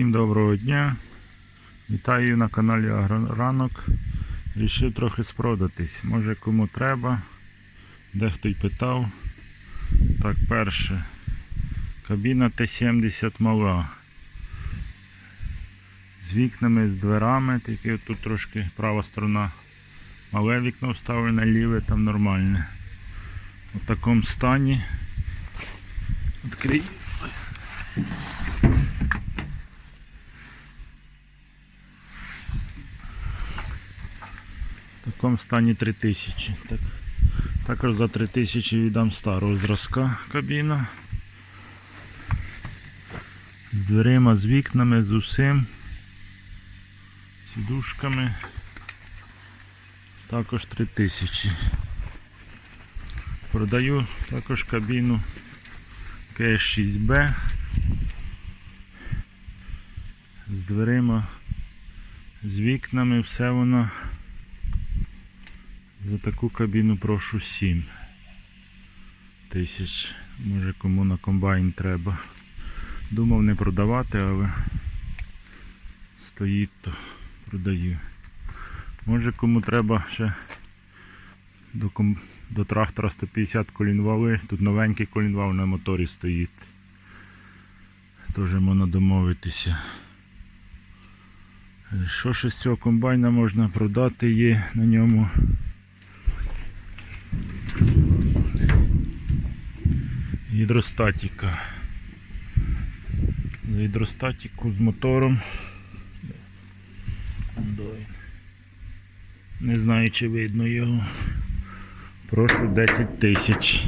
Всім доброго дня. Вітаю на каналі Агроранок. Рішив трохи спродатись. Може кому треба. Дехто й питав. Так, перше. Кабіна Т-70 мала. З вікнами, з дверами, тільки тут трошки права сторона. Мале вікно вставлене, ліве там нормальне. У такому стані. Відкрий. В такому стані 3000. Так, також за 3000 віддам старого зразка кабіна. З дверима, з вікнами, з усім. Сідушками. Також 3000. Продаю також кабіну КС6Б з дверима, з вікнами, все воно. За таку кабіну прошу 7 тисяч. Може кому на комбайн треба. Думав не продавати, але стоїть то продаю. Може кому треба ще до, ком... до трактора 150 колінвали. Тут новенький колінвал на моторі стоїть. Теж можна домовитися. Що ще з цього комбайна можна продати є на ньому? Гідростатика. За гідростатику з мотором. Не знаю, чи видно його. Прошу 10 тисяч.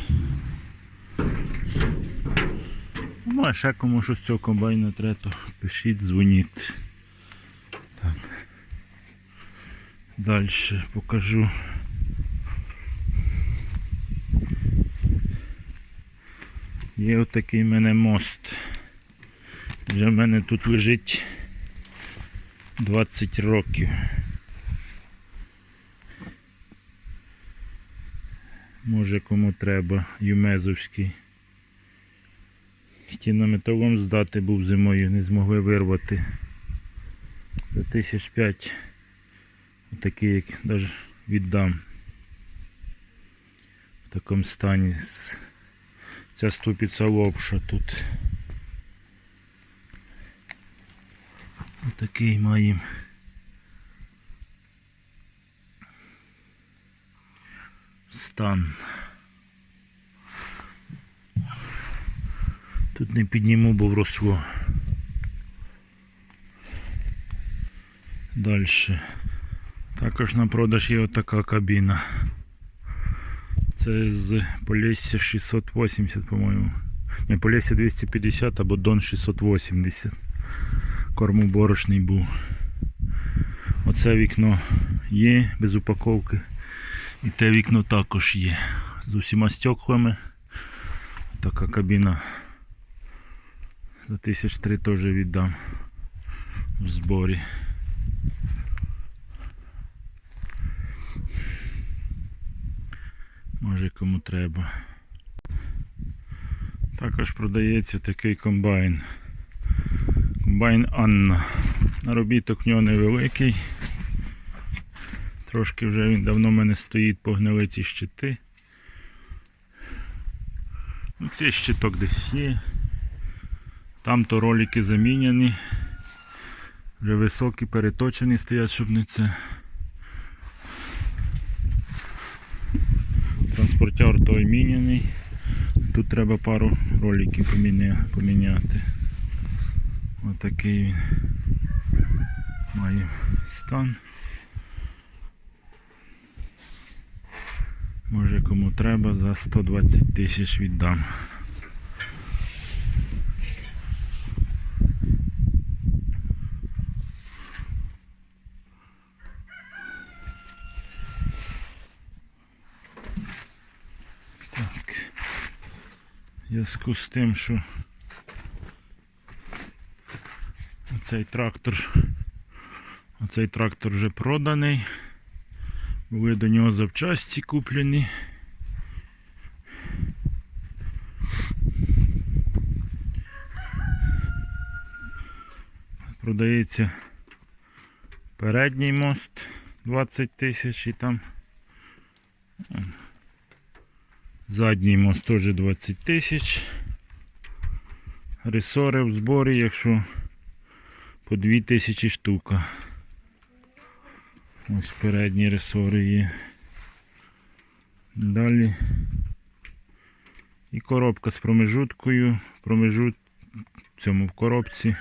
Ну, а ще кому що з цього комбайна треба, то пишіть, дзвоніть. Так. Далі покажу. Є отакий в мене мост. Вже в мене тут лежить 20 років. Може кому треба, Юмезовський. Хотів на металом здати був зимою, не змогли вирвати. За тисяч п'ять отакий, як навіть віддам. В такому стані. Ця ступиця лопша тут. Отакий маємо. Стан. Тут не підніму, бо вросло. Далі. Також на продаж є отака кабіна. Це з Полісся 680, по-моєму. Не, Полісся 250 або Дон 680. Кормоборошний був. Оце вікно є без упаковки. І те вікно також є. З усіма стеклами. Така кабіна. За 1003 теж віддам в зборі. Може кому треба. Також продається такий комбайн. Комбайн Анна. Наробіток в нього невеликий. Трошки вже він давно в мене стоїть по гнилиці щити. Ну, цей щиток десь є. Там то ролики заміняні. Вже високі, переточені стоять, щоб не це. Транспортер той міняний. Тут треба пару роликів поміня- поміняти. Отакий він має стан. Може кому треба за 120 тисяч віддам. Зв'язку з тим, що оцей трактор оцей трактор вже проданий. Були до нього запчасті куплені. Продається передній мост 20 тисяч і там задній мост теж 20 тисяч. Ресори в зборі, якщо по 2 тисячі штука. Ось передні ресори є. Далі. І коробка з промежуткою. Промежут в цьому в коробці.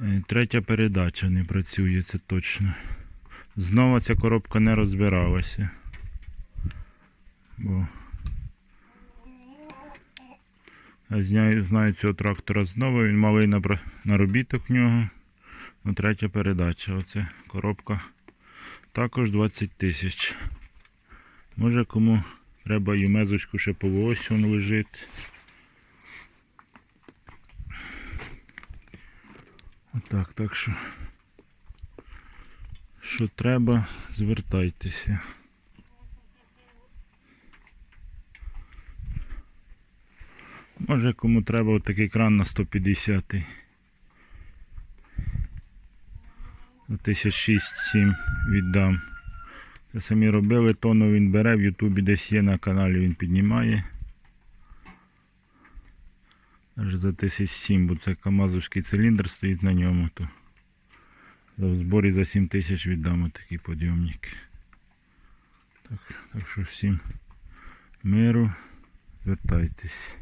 Е, Третя передача не працює, це точно. Знову ця коробка не розбиралася. Бо я знаю, цього трактора знову, він малий наробіток в нього. Ну, третя передача. Оце коробка також 20 тисяч. Може кому треба юмезочку ще по ось лежить. Отак, так що. Що треба, звертайтеся. Може кому треба отакий кран на 150. За 1006-7 віддам. Це самі робили, тону він бере, в Ютубі десь є на каналі він піднімає. Аж за 1007, бо це Камазовський циліндр стоїть на ньому, то в зборі за 7 тисяч віддамо такий подйомник. Так, так що всім миру, звертайтесь.